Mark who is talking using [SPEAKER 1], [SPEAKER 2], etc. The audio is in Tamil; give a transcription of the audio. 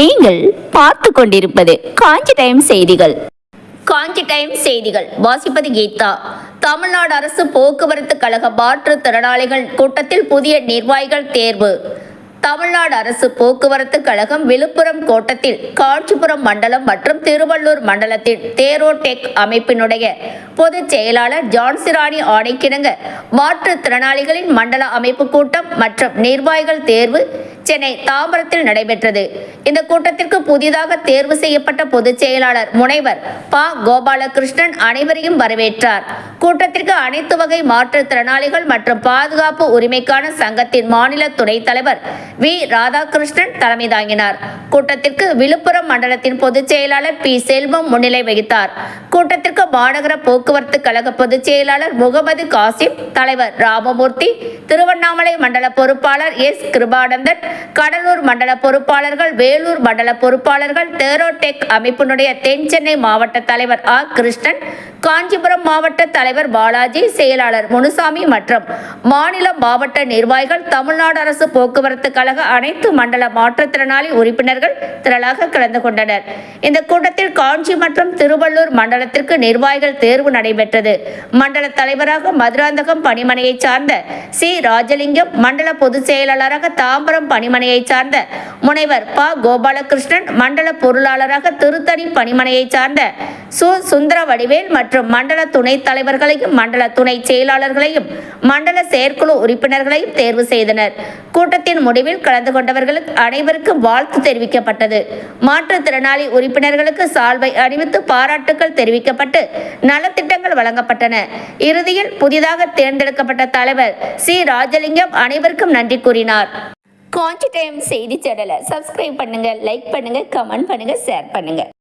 [SPEAKER 1] நீங்கள் பார்த்து கொண்டிருப்பது காஞ்சி டைம் செய்திகள். காஞ்சி டைம் செய்திகள். வாசிப்பது கீதா. தமிழ்நாடு அரசு போக்குவரத்து கழக மாற்றுத்திறனாளிகள் கூட்டத்தில் புதிய நிர்வாகிகள் தேர்வு. தமிழ்நாடு அரசு போக்குவரத்து கழகம் விழுப்புரம் கோட்டத்தில் காஞ்சிபுரம் மண்டலம் மற்றும் திருவள்ளூர் மண்டலத்தின் தேரோடெக் அமைப்பினுடைய பொதுச் செயலாளர் ஜான்சிராணி ஆணைக்கிணங்க மாற்றுத்திறனாளிகளின் மண்டல அமைப்பு கூட்டம் மற்றும் நிர்வாகிகள் தேர்வு சென்னை தாம்பரத்தில் நடைபெற்றது. இந்த கூட்டத்திற்கு புதிதாக தேர்வு செய்யப்பட்ட பொதுச் செயலாளர் முனைவர் ப. கோபாலகிருஷ்ணன் அனைவரையும் வரவேற்றார். கூட்டத்திற்கு அனைத்து வகை மாற்றுத்திறனாளிகள் மற்றும் பாதுகாப்பு உரிமைக்கான சங்கத்தின் மாநில துணைத் தலைவர் வி. ராதாகிருஷ்ணன் தலைமை தாங்கினார். கூட்டத்திற்கு விழுப்புரம் மண்டலத்தின் பொதுச் செயலாளர் பி. செல்வம் முன்னிலை வகித்தார். கூட்டத்திற்கு மாநகர போக்குவரத்து கழக பொதுச் செயலாளர் முகமது காசிம் தலைவர் ராமமூர்த்தி திருவண்ணாமலை மண்டல பொறுப்பாளர் எஸ். கிருபானந்தன் கடலூர் மண்டல பொறுப்பாளர்கள் வேலூர் மண்டல பொறுப்பாளர்கள் தேரோடெக் அமைப்பினுடைய தென் சென்னை மாவட்ட தலைவர் ஆ. கிருஷ்ணன் காஞ்சிபுரம் மாவட்ட தலைவர் பாலாஜி செயலாளர் முனுசாமி மற்றும் மாநில மாவட்ட நிர்வாகிகள் தமிழ்நாடு அரசு போக்குவரத்து கழக அனைத்து மண்டல மாற்றுத்திறனாளி உறுப்பினர்கள் திரளாக கலந்து கொண்டனர். இந்த கூட்டத்தில் காஞ்சி மற்றும் திருவள்ளூர் மண்டலத்திற்கு நிர்வாகிகள் தேர்வு நடைபெற்றது. மண்டல தலைவராக மதுராந்தகம் பணிமனையைச் சார்ந்த சி. ராஜலிங்கம் மண்டல பொதுச் செயலாளராக தாம்பரம் பணிமனையைச் சார்ந்த முனைவர் ப. கோபாலகிருஷ்ணன் மண்டல பொருளாளராக திருத்தணி பணிமனையைச் சார்ந்த சு. சுந்தர வடிவேல் மற்றும் மண்டல துணைத் தலைவர்களையும் மண்டல துணை செயலாளர்களையும் மண்டல செயற்குழு உறுப்பினர்களையும் தேர்வு செய்தனர். கூட்டத்தின் முடிவில் கலந்து கொண்டவர்களுக்கு அனைவருக்கும் வாழ்த்து தெரிவிக்கப்பட்டது. மாற்றுத்திறனாளி உறுப்பினர்களுக்கு சால்வை அணிவித்து பாராட்டுக்கள் தெரிவிக்கப்பட்டு நலத்திட்டங்கள் வழங்கப்பட்டன. இறுதியில் புதிதாக தேர்ந்தெடுக்கப்பட்ட தலைவர் சி. ராஜலிங்கம் அனைவருக்கும் நன்றி கூறினார். காஞ்சி டைம் செய்தி சேனலை சப்ஸ்கிரைப் பண்ணுங்க லைக் பண்ணுங்க கமெண்ட் பண்ணுங்க ஷேர் பண்ணுங்க.